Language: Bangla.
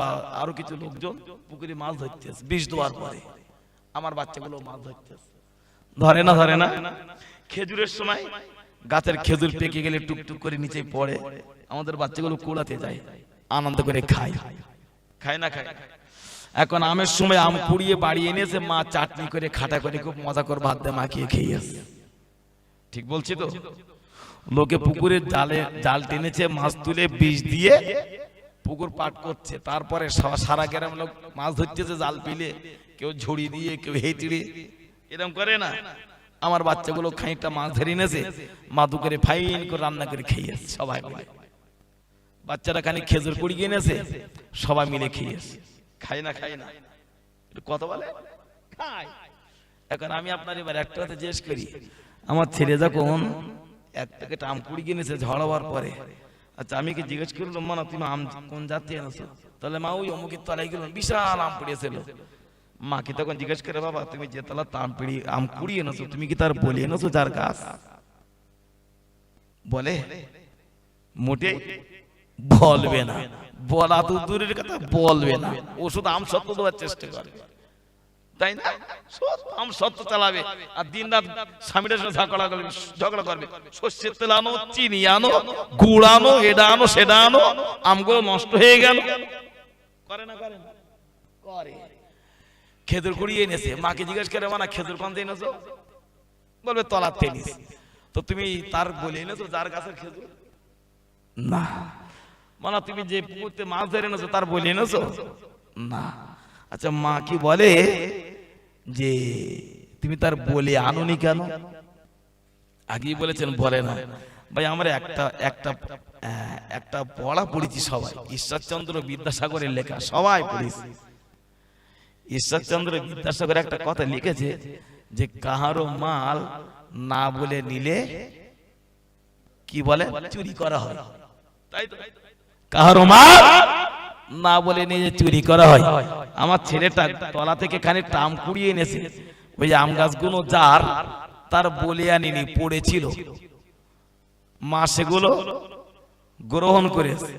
বা আরও কিছু লোকজন পুকুরে মাছ বিষ দেওয়ার পরে। আমার বাচ্চাগুলো মাছ ধরে না ধরে না? খেজুরের সময় গাছের খেজুর পেকে গেলে টুকটুক করে নিচে পড়ে। আমাদের বাচ্চাগুলো কুড়াতে যায়, আনন্দ করে খায়। খায় না, খায় এখন আমের সময় আম পুড়িয়ে বাড়ি এনেছে, মা চাটনি করে, খাটা করে, খুব মজা করে ভাত দিয়ে মাখিয়ে খেয়ে আসে। ঠিক বলছি তো? লোকে পুকুরের জালে জাল টেনেছে, মাছ তুলে বিষ দিয়ে পুকুর পাট করছে, তারপরে সারা গ্রাম লোক মাছ ধরতেছে, জাল পিলে কেউ ঝুড়ি দিয়ে, কেউ হেঁচড়ে। এরকম করে না। আমার বাচ্চাগুলো খানিকটা মাছ ধরে এনেছে মাদু করে ফাইন করে রান্না করে খেয়েছে সবাই মিলে। বাচ্চারা খানিক খেজুর কুড়িয়ে এনেছে সবাই মিলে খেয়েছে খাই না খাই না। কথা বলে? এখন আমি আপনার এবার একটা কথা জিজ্ঞেস করি, আমার ছেলে যখন এক প্যাকেট আম কুড়ি কিনেছে ঝড়াবার পরে আচ্ছা আমি কি জিজ্ঞেস করলাম, মা না, তুমি আম কোন জাতি এনেছো তাহলে মা ওই অমুকের তলায় গেল বিশাল আম পড়িয়েছিল। মা কি তখন জিজ্ঞেস করে, বাবা, তুমি যে তলা আম পিড়ি আম কুড়ি এনেছো, তুমি কি তার বলে এনেছো যার গাছ? বলে, মোটে বলবে না। বলা তো দূরের কথা, বলবে না। ও আম সত্য দেওয়ার চেষ্টা করে। তাই না? আম সত্য চালাবে। আর দিন রাত স্বামীর সাথে ঝগড়া করবে ঝগড়া করবে। সর্ষের তেল আনো চিনি আনো গুড় আনো এটা আনো সেটা আনো আমগুলো নষ্ট হয়ে গেল। করে না করে না। করে। খেজুর কুড়িয়ে এনেছে মাকে জিজ্ঞেস করে, মানা, খেজুর কোন এনেছো? বলবে, তলার টেনিস। তো তুমি তার বলে এনেছো, যার গাছের খেজুর? না। মানে তুমি যে পুকুরতে মাছ ধরে এনেছো, তার বলে এনেছো? না। আচ্ছা মা কি বলে? যে তুমি তার বলে আনুনি কেন? আগেই বলেছেন বলে না। ভাই আমরা একটা একটা একটা পড়া পড়েছি সবাই। ঈশ্বরচন্দ্র বিদ্যাসাগরের লেখা সবাই পড়েছি। ঈশ্বরচন্দ্র বিদ্যাসাগর একটা কথা লিখেছে যে কাহারও মাল না বলে নিলে কি বলে? চুরি করা হয়। তাই তো? কাহারও মাল না বলে নিয়ে চুরি করা হয়। আমার ছেলেটা তলা থেকে খানে টাম কুড়িয়ে এনেছে। ওই আম গাছগুলো যার, তার বলে আনিনি, পড়েছিল। মা সেগুলো গ্রহণ করেছে।